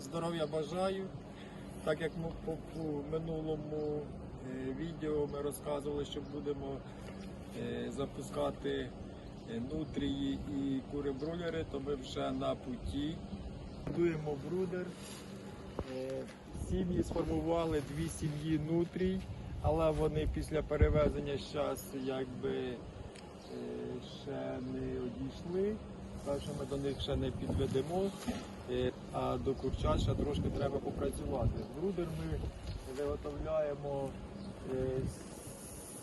здоров'я бажаю. Так як ми по минулому е, відео ми розказували, що будемо е, запускати е, нутрії і кури-бройлери, то ми вже на путі. Будуємо брудер. Сім'ї сформували дві сім'ї нутрій, але вони після перевезення зараз якби ще не одійшли, що ми до них ще не підведемо. Е, А до курчат ще трошки треба попрацювати. Брудер ми виготовляємо е,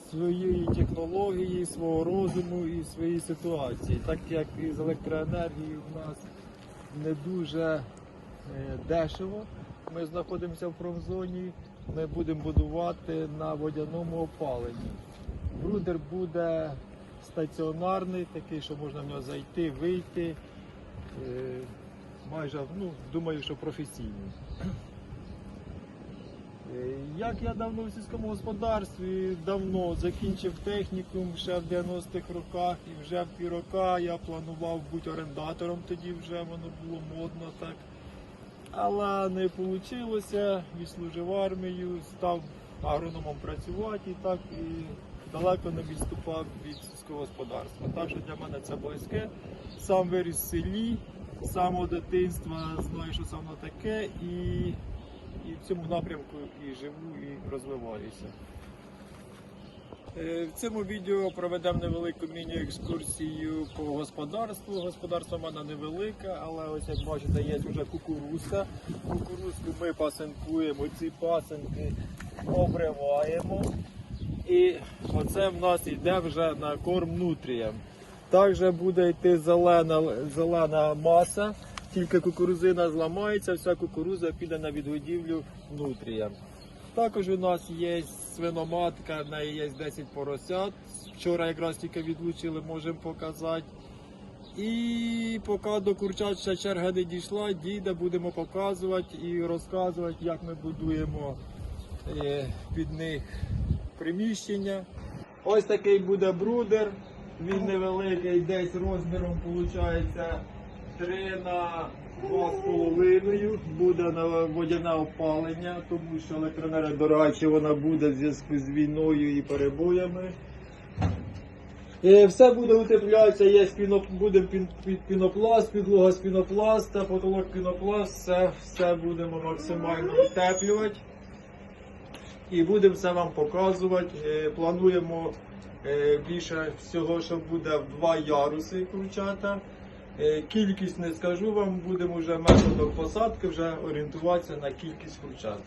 своєї технології, свого розуму і своєї ситуації. Так як із електроенергією в нас не дуже е, дешево. Ми знаходимося в промзоні, ми будемо будувати на водяному опаленні. Брудер буде стаціонарний, такий, що можна в нього зайти, вийти. Е, Майже, ну, думаю, що професійний. Е, Як я давно в сільському господарстві, давно закінчив технікум ще в 90-х роках і вже в ті роки я планував бути орендатором, тоді вже воно було модно так. Але не вийшло, відслужив армію, став агрономом працювати і так і далеко не відступав від сільського господарства. Так що для мене це близьке. Сам виріс в селі, з дитинства знаю, що це воно таке, і, і в цьому напрямку і живу, і розвиваюся. Е, В цьому відео проведемо невелику міні-екскурсію по господарству. Господарство в мене невелике, але ось як бачите, є вже кукурузка. Кукурузку ми пасинкуємо, ці пасинки обриваємо. І оце в нас йде вже на корм нутріям. Також буде йти зелена, зелена маса, тільки кукурузина зламається, вся кукуруза піде на відгодівлю нутріям. Також у нас є свиноматка, в неї є 10 поросят. Вчора якраз тільки відлучили, можемо показати. І поки до курчат черга не дійшла, дійде, будемо показувати і розказувати, як ми будуємо е, під них приміщення. Ось такий буде брудер. Він невеликий, десь розміром виходить 3 на 2,5. Буде водяне опалення, тому що електроенергія дорога, чи вона буде в зв'язку з війною і перебоями. Е, Все буде утеплятися, є піно, буде пін, пінопласт, підлога з пінопласта, потолок пінопласт, все, все будемо максимально утеплювати. І будемо все вам показувати. Е, Плануємо е, більше всього, що буде в два яруси курчата. Е, Кількість не скажу вам, будемо вже методом посадки вже орієнтуватися на кількість курчат.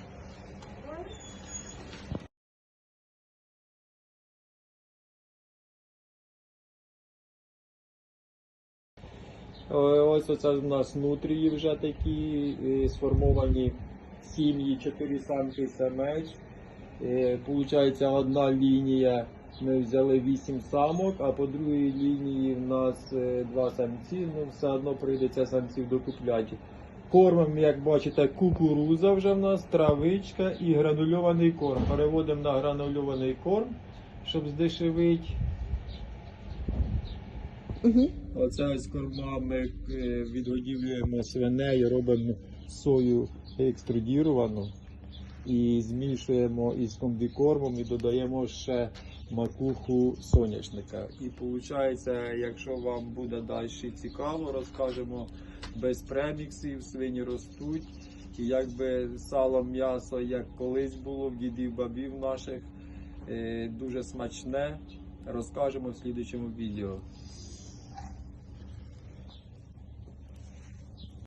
Ось оце в нас нутрії вже такі сформовані сім'ї, чотири самки самеч. Е, Получається одна лінія. Ми взяли 8 самок, а по другій лінії в нас е, два самці. Ну все одно прийдеться самців докупляти. Кормом, як бачите, кукуруза вже в нас, травичка і гранульований корм. Переводимо на гранульований корм, щоб здешевити. Угу. Оце ось кормами е, відгодівлюємо свиней, робимо сою екструдіровану і змішуємо із комбікормом і додаємо ще макуху соняшника. І виходить, якщо вам буде далі цікаво, розкажемо без преміксів, свині ростуть. І якби сало, м'ясо, як колись було в дідів бабів наших, е, дуже смачне. Розкажемо в слідчому відео.